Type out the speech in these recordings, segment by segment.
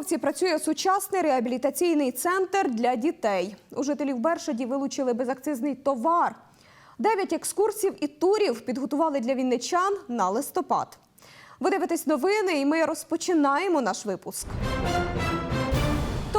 Липовці працює сучасний реабілітаційний центр для дітей. У жителів Бершаді вилучили безакцизний товар. Дев'ять екскурсів і турів підготували для вінничан на листопад. Ви дивитесь новини, і ми розпочинаємо наш випуск.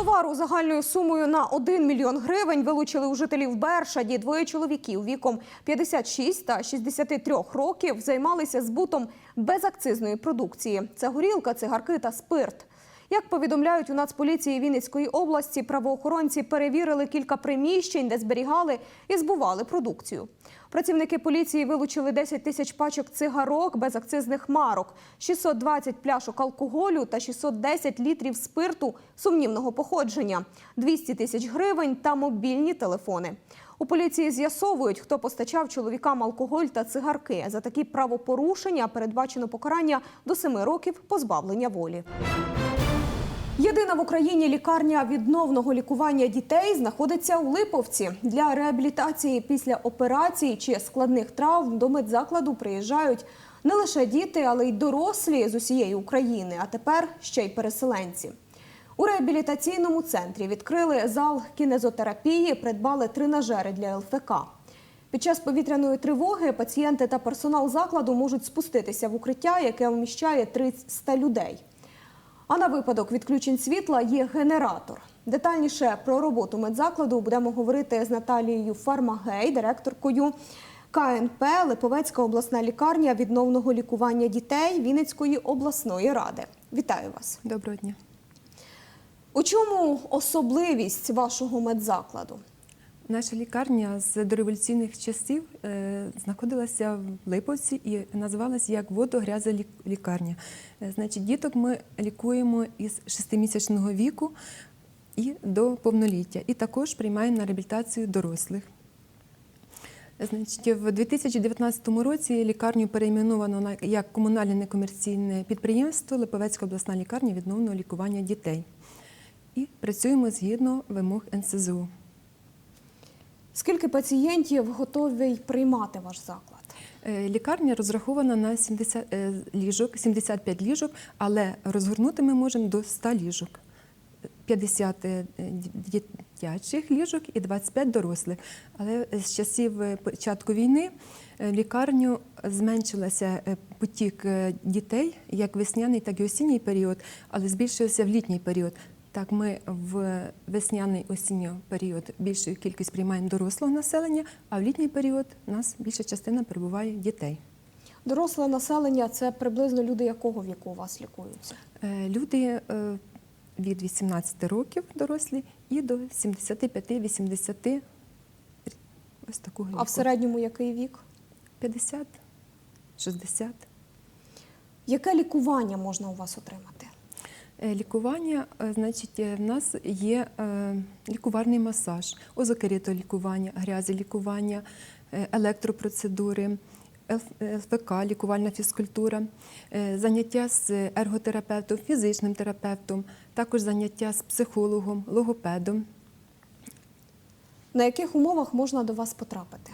Товару загальною сумою на 1 мільйон гривень вилучили у жителів Бершаді. Двоє чоловіків віком 56 та 63 років займалися збутом безакцизної продукції. Це горілка, цигарки та спирт. Як повідомляють у Нацполіції Вінницької області, правоохоронці перевірили кілька приміщень, де зберігали і збували продукцію. Працівники поліції вилучили 10 тисяч пачок цигарок без акцизних марок, 620 пляшок алкоголю та 610 літрів спирту сумнівного походження, 200 тисяч гривень та мобільні телефони. У поліції з'ясовують, хто постачав чоловікам алкоголь та цигарки. За такі правопорушення передбачено покарання до 7 років позбавлення волі. Єдина в Україні лікарня відновного лікування дітей знаходиться у Липовці. Для реабілітації після операцій чи складних травм до медзакладу приїжджають не лише діти, але й дорослі з усієї України, а тепер ще й переселенці. У реабілітаційному центрі відкрили зал кінезотерапії, придбали тренажери для ЛФК. Під час повітряної тривоги пацієнти та персонал закладу можуть спуститися в укриття, яке вміщає 300 людей. А на випадок відключень світла є генератор. Детальніше про роботу медзакладу будемо говорити з Наталією Фармагей, директоркою КНП Липовецька обласна лікарня відновного лікування дітей Вінницької обласної ради. Вітаю вас! Доброго дня. У чому особливість вашого медзакладу? Наша лікарня з дореволюційних часів е, знаходилася в Липовці і називалася як водогряза лікарня. Е, значить, діток ми лікуємо із шестимісячного віку і до повноліття, і також приймаємо на реабілітацію дорослих. Значить, в 2019 році лікарню перейменовано як комунальне некомерційне підприємство Липовецька обласна лікарня відновного лікування дітей. І працюємо згідно вимог НСЗУ. Скільки пацієнтів готові приймати ваш заклад? Е, Лікарня розрахована на 70 е, ліжок, 75 ліжок, але розгорнути ми можемо до 100 ліжок. 50 е, дитячих ліжок і 25 дорослих. Але з часів початку війни лікарню зменшилася потік дітей як весняний, так і осінній період, але збільшився в літній період. Так, ми в весняний осінній період більшу кількість приймаємо дорослого населення, а в літній період у нас більша частина перебуває дітей. Доросле населення це приблизно люди якого віку у вас лікуються? Е, Люди е, від 18 років дорослі і до 75-80 ось такого віку. А в середньому який вік? 50, 60. Яке лікування можна у вас отримати? Е, Лікування, е, значить, е, в нас є лікувальний масаж, озокеритолікування, грязелікування, е, електропроцедури, ЛФ- ЛФК, лікувальна фізкультура, заняття з ерготерапевтом, фізичним терапевтом, також заняття з психологом, логопедом. На яких умовах можна до вас потрапити?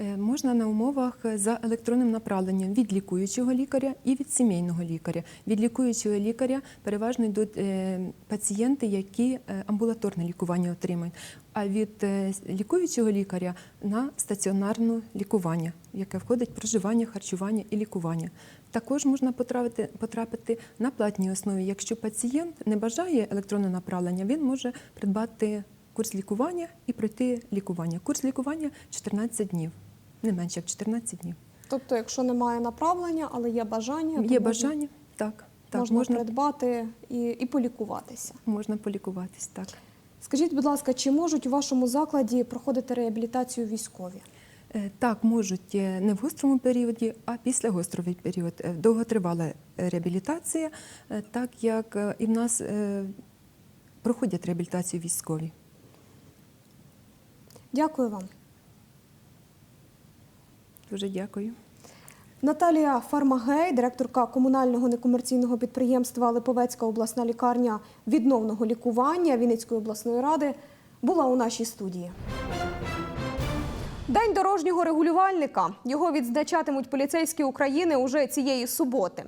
Е, Можна на умовах за електронним направленням від лікуючого лікаря і від сімейного лікаря. Від лікуючого лікаря переважно йдуть е, пацієнти, які е, амбулаторне лікування отримують. А від е, лікуючого лікаря на стаціонарне лікування, яке входить проживання, харчування і лікування. Також можна потрапити, потрапити на платній основі. Якщо пацієнт не бажає електронного направлення, він може придбати курс лікування і пройти лікування. Курс лікування 14 днів, не менше як 14 днів. Тобто, якщо немає направлення, але є бажання, то Є можна, бажання, так, так можна, можна, придбати і, і полікуватися. можна полікуватись. Так. Скажіть, будь ласка, чи можуть у вашому закладі проходити реабілітацію військові? Е, Так, можуть е, не в гострому періоді, а після гостровий період. Е, Довготривала реабілітація, так як і в нас проходять реабілітацію військові. Дякую вам. Дуже дякую. Наталія Фармагей, директорка комунального некомерційного підприємства Липовецька обласна лікарня відновного лікування Вінницької обласної ради, була у нашій студії. День дорожнього регулювальника. Його відзначатимуть поліцейські України уже цієї суботи.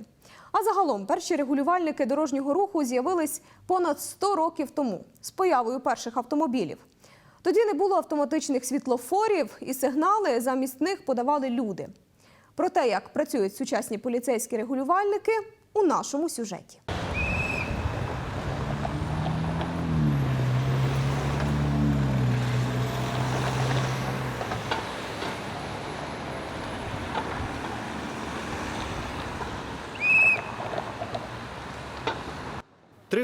А загалом перші регулювальники дорожнього руху з'явились понад 100 років тому з появою перших автомобілів. Тоді не було автоматичних світлофорів, і сигнали замість них подавали люди. Про те, як працюють сучасні поліцейські регулювальники, у нашому сюжеті.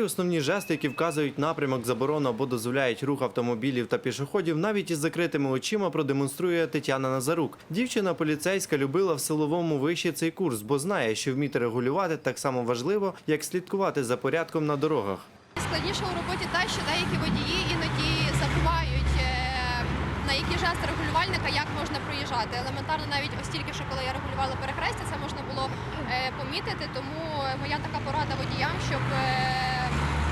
Основні жести, які вказують напрямок заборону або дозволяють рух автомобілів та пішоходів, навіть із закритими очима продемонструє Тетяна Назарук. Дівчина поліцейська любила в силовому виші цей курс, бо знає, що вміти регулювати так само важливо, як слідкувати за порядком на дорогах. Складніше у роботі те, що деякі водії іноді забувають е, на які жести регулювальника, як можна проїжджати. Елементарно, навіть ось тільки що коли я регулювала перехрестя, це можна було е, помітити. Тому моя така порада водіям, щоб е,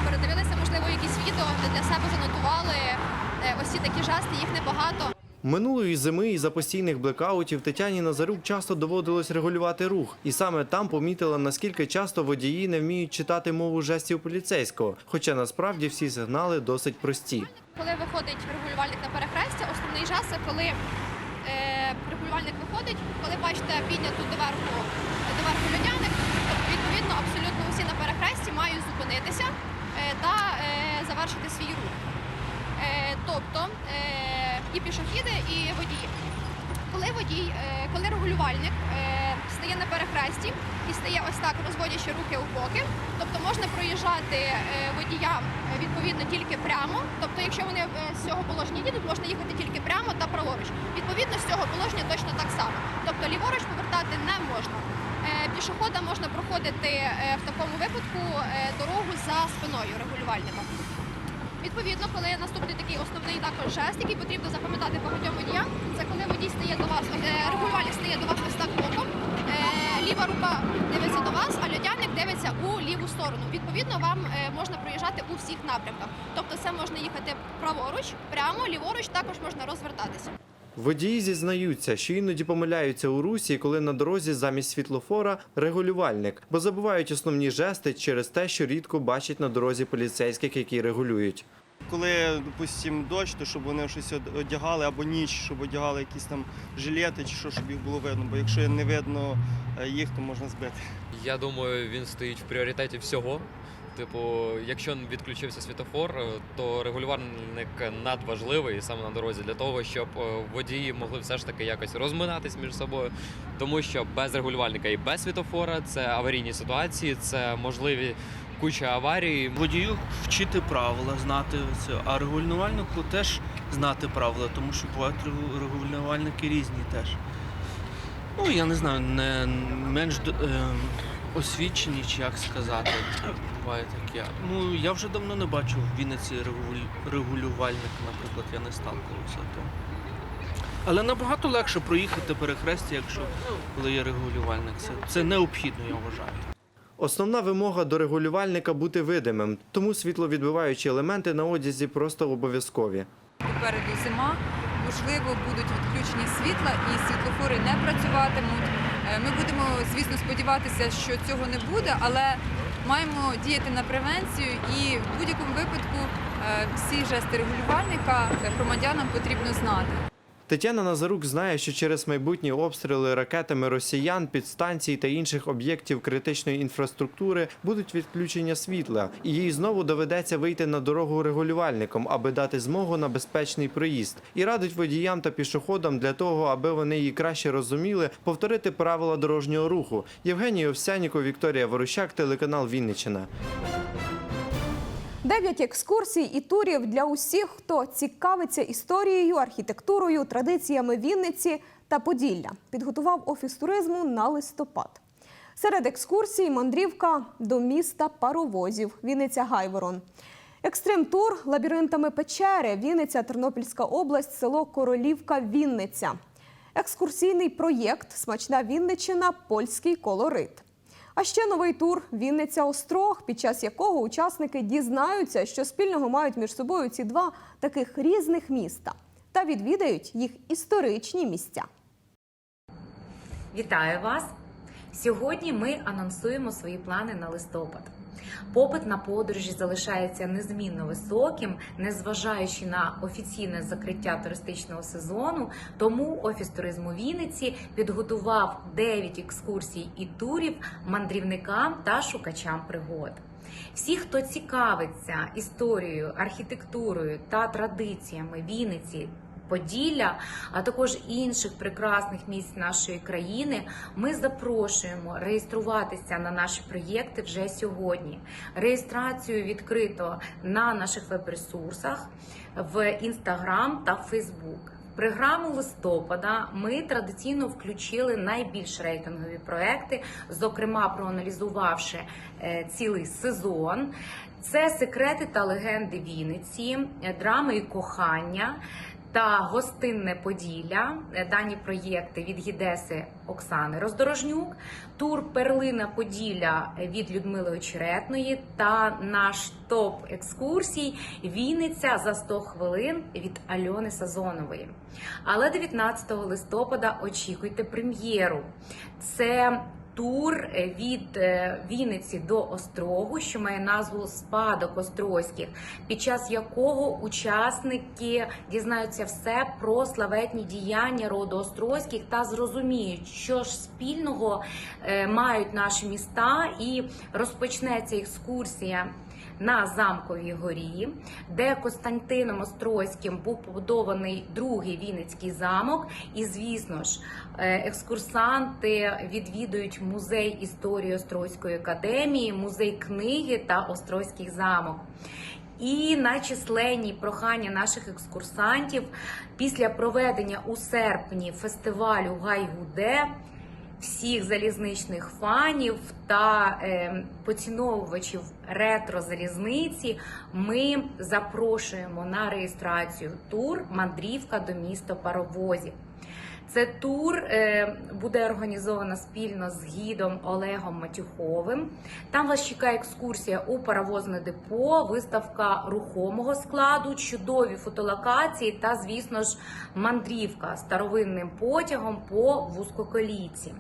передивилися, можливо, якісь відео, де для себе занотували е, ось ці такі жести, їх небагато. Минулої зими із за постійних блекаутів Тетяні Назарук часто доводилось регулювати рух, і саме там помітила, наскільки часто водії не вміють читати мову жестів поліцейського. Хоча насправді всі сигнали досить прості. Коли виходить регулювальник на перехрестя, основний жест це коли е, регулювальник виходить, коли бачите підняту доверху, доверху льодяник, тобто відповідно абсолютно усі на перехресті мають зупинитися та е, завершити свій рух. Е, тобто е, і пішохіди, і водії. Коли водій, е, коли регулювальник е, стає на перехресті і стає ось так, розводячи руки у боки, тобто можна проїжджати е, водіям е, відповідно тільки прямо. Тобто, якщо вони е, з цього положення їдуть, можна їхати тільки прямо та праворуч. Відповідно, з цього положення точно так само. Тобто ліворуч повертати не можна. Е, Пішохода можна проходити е, в такому випадку е, дорогу за спиною регулювальника. Відповідно, коли наступний такий основний також жест, який потрібно запам'ятати багатьом водіям, це коли водій стає до вас, регулювальник стає до вас ось так боком, ліва рука дивиться до вас, а льодяник дивиться у ліву сторону. Відповідно, вам можна проїжджати у всіх напрямках. Тобто, це можна їхати праворуч, прямо, ліворуч, також можна розвертатися. Водії зізнаються, що іноді помиляються у русі, коли на дорозі замість світлофора регулювальник, бо забувають основні жести через те, що рідко бачать на дорозі поліцейських, які регулюють. Коли, допустим, дощ, то щоб вони щось одягали або ніч, щоб одягали якісь там жилети чи що, щоб їх було видно. Бо якщо не видно е, їх, то можна збити. Я думаю, він стоїть в пріоритеті всього. Типу, якщо відключився світофор, е, то регулювальник надважливий саме на дорозі для того, щоб е, водії могли все ж таки якось розминатись між собою. Тому що без регулювальника і без світофора це аварійні ситуації, це можливі куча аварій. Водію вчити правила, знати це, а регулювальнику теж знати правила, тому що бувають регулювальники різні теж. Ну, я не знаю, не менш е, освічені, чи як сказати. Буває таке. Ну, я вже давно не бачив в Вінниці регулювальника, наприклад, я не сталкувався. То. Але набагато легше проїхати перехрестя, якщо коли є регулювальник. Це, це необхідно, я вважаю. Основна вимога до регулювальника бути видимим, тому світловідбиваючі елементи на одязі просто обов'язкові. Попереду зима, можливо, будуть відключення світла і світлофори не працюватимуть. Е, Ми будемо, звісно, сподіватися, що цього не буде, але маємо діяти на превенцію і в будь-якому випадку е, всі жести регулювальника е, громадянам потрібно знати. Тетяна Назарук знає, що через майбутні обстріли ракетами росіян, підстанцій та інших об'єктів критичної інфраструктури будуть відключення світла, і їй знову доведеться вийти на дорогу регулювальником, аби дати змогу на безпечний проїзд. І радить водіям та пішоходам для того, аби вони її краще розуміли, повторити правила дорожнього руху. Євгеній Овсяніков, Вікторія Ворощак, телеканал Вінниччина. Дев'ять екскурсій і турів для усіх, хто цікавиться історією, архітектурою, традиціями Вінниці та Поділля. Підготував офіс туризму на листопад. Серед екскурсій мандрівка до міста паровозів Вінниця Гайворон. Екстрим-тур лабіринтами печери Вінниця, Тернопільська область, село Королівка, Вінниця. Екскурсійний проєкт Смачна Вінниччина Польський колорит. А ще новий тур Вінниця Острог, під час якого учасники дізнаються, що спільного мають між собою ці два таких різних міста та відвідають їх історичні місця. Вітаю вас! Сьогодні ми анонсуємо свої плани на листопад. Попит на подорожі залишається незмінно високим, незважаючи на офіційне закриття туристичного сезону. Тому офіс туризму Вінниці підготував 9 екскурсій і турів мандрівникам та шукачам пригод. Всі, хто цікавиться історією, архітектурою та традиціями Вінниці. Поділля, а також інших прекрасних місць нашої країни, ми запрошуємо реєструватися на наші проєкти вже сьогодні. Реєстрацію відкрито на наших веб-ресурсах в Інстаграм та Фейсбук. Програму листопада ми традиційно включили найбільш рейтингові проекти, зокрема проаналізувавши е, цілий сезон. Це секрети та легенди Вінниці, драми і кохання та гостинне Поділля. Е, Дані проєкти від гідеси Оксани Роздорожнюк, тур Перлина Поділля від Людмили Очеретної та наш топ екскурсій Вінниця за 100 хвилин від Альони Сазонової. Але 19 листопада очікуйте прем'єру. Це тур е, від е, Вінниці до Острогу, що має назву Спадок Острозьких, під час якого учасники дізнаються все про славетні діяння роду Острозьких та зрозуміють, що ж спільного е, мають наші міста, і розпочнеться екскурсія. На замковій горі, де Костянтином Острозьким був побудований другий Вінницький замок, і звісно ж, е, екскурсанти відвідують музей історії Острозької академії, музей книги та Острозький замок. І на численні прохання наших екскурсантів після проведення у серпні фестивалю Гайгуде всіх залізничних фанів та е, поціновувачів ретро залізниці ми запрошуємо на реєстрацію тур Мандрівка до міста паровозів. Це тур е, буде організовано спільно з гідом Олегом Матюховим. Там вас чекає екскурсія у паровозне депо, виставка рухомого складу, чудові фотолокації та, звісно ж, мандрівка старовинним потягом по вузькоколійці.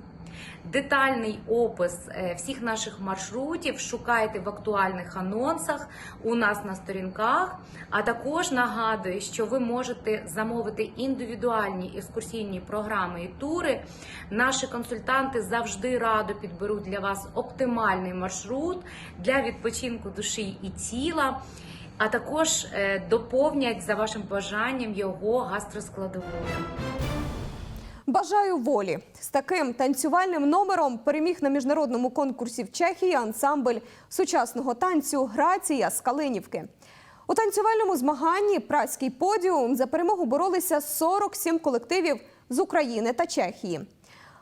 Детальний опис е, всіх наших маршрутів шукайте в актуальних анонсах у нас на сторінках. А також нагадую, що ви можете замовити індивідуальні екскурсійні програми і тури. Наші консультанти завжди радо підберуть для вас оптимальний маршрут для відпочинку душі і тіла. А також е, доповнять за вашим бажанням його гастроскладовою. Бажаю волі з таким танцювальним номером переміг на міжнародному конкурсі в Чехії ансамбль сучасного танцю Грація з Калинівки. У танцювальному змаганні Празький подіум за перемогу боролися 47 колективів з України та Чехії.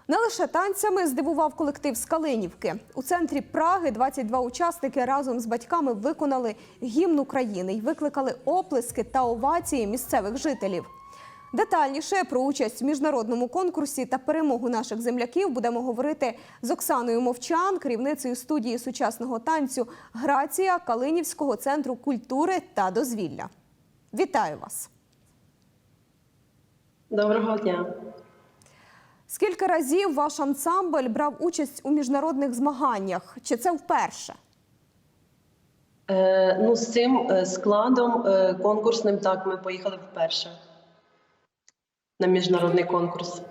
Не лише танцями здивував колектив з Калинівки. У центрі Праги 22 учасники разом з батьками виконали гімн України й викликали оплески та овації місцевих жителів. Детальніше про участь в міжнародному конкурсі та перемогу наших земляків будемо говорити з Оксаною Мовчан, керівницею студії сучасного танцю Грація Калинівського центру культури та дозвілля. Вітаю вас! Доброго дня. Скільки разів ваш ансамбль брав участь у міжнародних змаганнях? Чи це вперше? Е, ну, з цим е, складом е, конкурсним так ми поїхали вперше на міжнародний конкурс.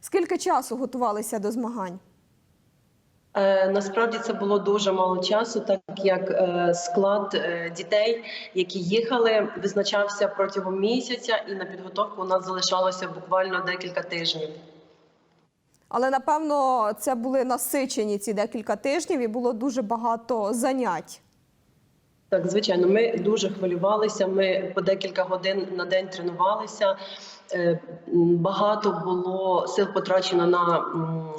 Скільки часу готувалися до змагань? Е, насправді це було дуже мало часу, так як е, склад е, дітей, які їхали, визначався протягом місяця, і на підготовку у нас залишалося буквально декілька тижнів. Але напевно це були насичені ці декілька тижнів і було дуже багато занять. Так, звичайно, ми дуже хвилювалися. Ми по декілька годин на день тренувалися. Е, Багато було сил потрачено на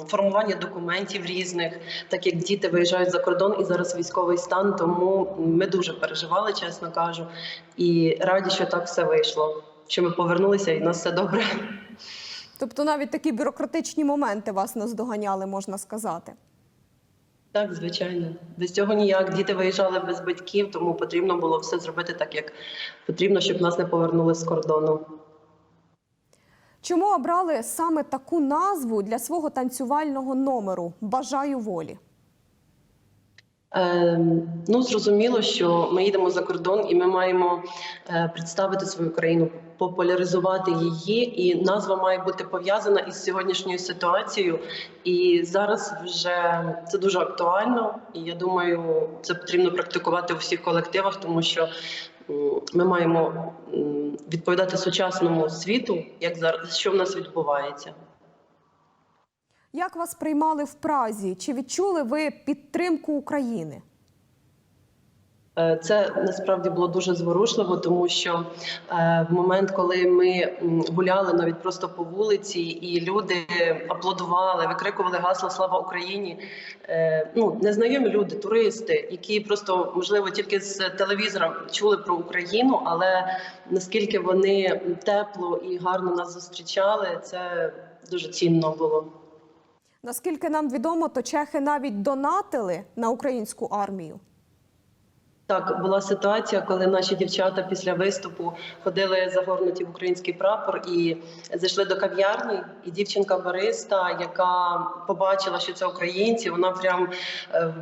формування документів різних, так як діти виїжджають за кордон і зараз військовий стан. Тому ми дуже переживали, чесно кажу, і раді, що так все вийшло. Що ми повернулися, і у нас все добре. Тобто навіть такі бюрократичні моменти вас наздоганяли, можна сказати. Так, звичайно. Без цього ніяк. Діти виїжджали без батьків, тому потрібно було все зробити так, як потрібно, щоб нас не повернули з кордону. Чому обрали саме таку назву для свого танцювального номеру Бажаю волі? Е, ну, зрозуміло, що ми їдемо за кордон і ми маємо е, представити свою країну, популяризувати її, і назва має бути пов'язана із сьогоднішньою ситуацією. І зараз вже це дуже актуально. І я думаю, це потрібно практикувати у всіх колективах, тому що ми маємо відповідати сучасному світу, як зараз що в нас відбувається. Як вас приймали в Празі? Чи відчули ви підтримку України? Е, Це насправді було дуже зворушливо, тому що е, в момент, коли ми гуляли навіть просто по вулиці, і люди аплодували, викрикували гасло Слава Україні. е, Ну незнайомі люди, туристи, які просто можливо тільки з телевізора чули про Україну, але наскільки вони тепло і гарно нас зустрічали, це дуже цінно було. Наскільки нам відомо, то чехи навіть донатили на українську армію. Так, була ситуація, коли наші дівчата після виступу ходили загорнуті в український прапор і зайшли до кав'ярні. І дівчинка бариста, яка побачила, що це українці, вона прям е,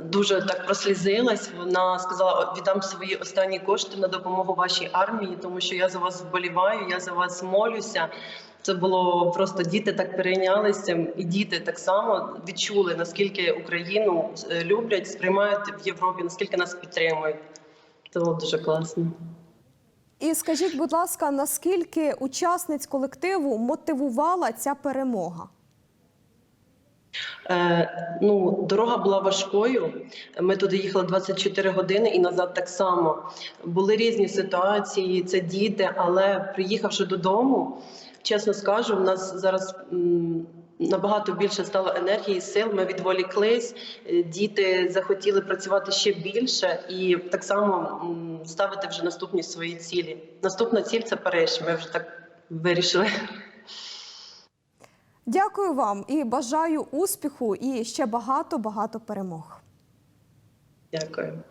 дуже так прослізилась. Вона сказала: віддам свої останні кошти на допомогу вашій армії, тому що я за вас вболіваю, я за вас молюся. Це було просто діти так перейнялися, і діти так само відчули наскільки Україну е, люблять, сприймають в Європі, наскільки нас підтримують. Це було дуже класно. І скажіть, будь ласка, наскільки учасниць колективу мотивувала ця перемога? Е, ну, дорога була важкою. Ми туди їхали 24 години і назад так само. Були різні ситуації, це діти, але приїхавши додому, чесно скажу, в нас зараз набагато більше стало енергії, сил. Ми відволіклись. Е, Діти захотіли працювати ще більше і так само ставити вже наступні свої цілі. Наступна ціль це Париж. Ми вже так вирішили. Дякую вам і бажаю успіху і ще багато-багато перемог. Дякую.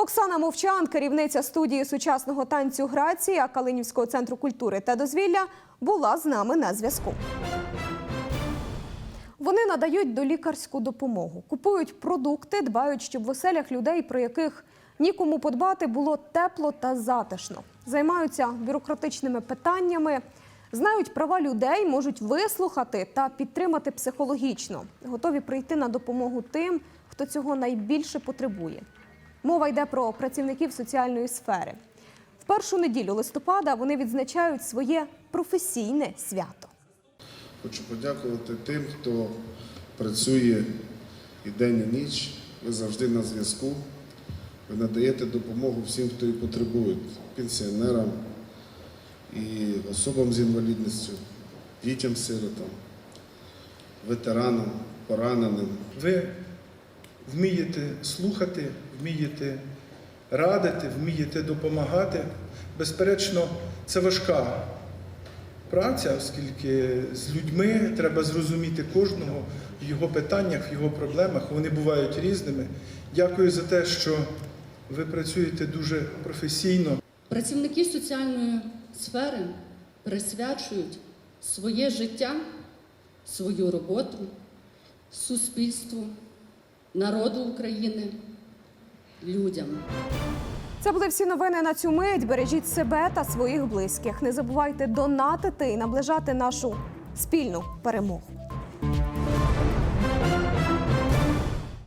Оксана Мовчан, керівниця студії сучасного танцю Грація Калинівського центру культури та дозвілля, була з нами на зв'язку. Вони надають долікарську допомогу, купують продукти, дбають, щоб в оселях людей, про яких нікому подбати, було тепло та затишно. Займаються бюрократичними питаннями, знають права людей, можуть вислухати та підтримати психологічно, готові прийти на допомогу тим, хто цього найбільше потребує. Мова йде про працівників соціальної сфери. В першу неділю листопада вони відзначають своє професійне свято. Хочу подякувати тим, хто працює і день, і ніч. Ви завжди на зв'язку. Ви надаєте допомогу всім, хто її потребує, пенсіонерам і особам з інвалідністю, дітям-сиротам, ветеранам, пораненим. Ви вмієте слухати, вмієте радити, вмієте допомагати. Безперечно, це важка праця, оскільки з людьми треба зрозуміти кожного в його питаннях, в його проблемах. Вони бувають різними. Дякую за те, що ви працюєте дуже професійно. Працівники соціальної сфери присвячують своє життя, свою роботу суспільству, народу України, людям. Це були всі новини на цю мить. Бережіть себе та своїх близьких. Не забувайте донатити і наближати нашу спільну перемогу.